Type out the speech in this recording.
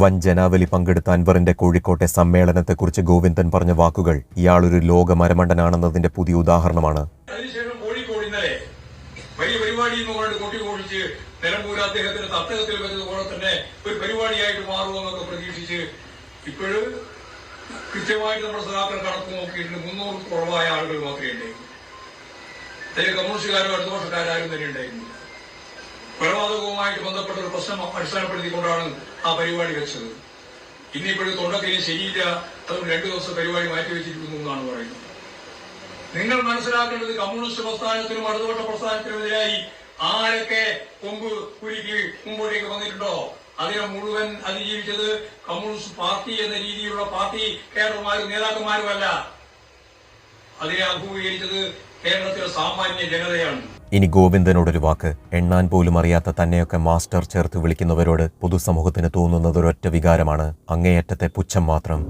വൻ ജനാവലി പങ്കെടുത്ത അൻവറിന്റെ കോഴിക്കോട്ടെ സമ്മേളനത്തെക്കുറിച്ച് ഗോവിന്ദൻ പറഞ്ഞ വാക്കുകൾ ഇയാളൊരു ലോക മരമണ്ടനാണെന്നതിന്റെ പുതിയ ഉദാഹരണമാണ്. ഒരു ഇപ്പോഴും കൃത്യമായിട്ട് നമ്മുടെ സദാക്കൾ കണക്ക് മുന്നൂറ് കുറവായ ആളുകൾ മാത്രമേ ഉണ്ടായിരുന്നു കൊലപാതകവുമായിട്ട് ബന്ധപ്പെട്ട ഒരു പ്രശ്നം അടിസ്ഥാനപ്പെടുത്തിക്കൊണ്ടാണ് ആ പരിപാടി വെച്ചത്. ഇന്നിപ്പോഴും തൊണ്ടക്കിനി ശരിയില്ല. അതുകൊണ്ട് രണ്ടു ദിവസം പരിപാടി മാറ്റിവെച്ചിരിക്കുന്നു എന്നാണ് പറയുന്നത്. നിങ്ങൾ മനസ്സിലാക്കേണ്ടത് കമ്മ്യൂണിസ്റ്റ് പ്രസ്ഥാനത്തിനും അടുത്തവട്ട പ്രസ്ഥാനത്തിനുമെതിരായി ആരൊക്കെ കൊമ്പ് കുരുക്കി മുമ്പോട്ടേക്ക് വന്നിട്ടുണ്ടോ? അതിനെ മുഴുവൻ അതിജീവിച്ചത് കമ്മ്യൂണിസ്റ്റ് പാർട്ടി എന്ന രീതിയിലുള്ള പാർട്ടി കേരളമാരും നേതാക്കന്മാരുമല്ല. അതിനെ അഭിമുഖീകരിച്ചത് കേരളത്തിലെ സാമാന്യ ജനതയാണ്. ഇനി ഗോവിന്ദനോടൊരു വാക്ക്. എണ്ണാൻ പോലും അറിയാത്ത തന്നെയൊക്കെ മാസ്റ്റർ ചേർത്ത് വിളിക്കുന്നവരോട് പൊതുസമൂഹത്തിന് തോന്നുന്നത് ഒരൊറ്റ വികാരമാണ്. അങ്ങേയറ്റത്തെ പുച്ഛം മാത്രം.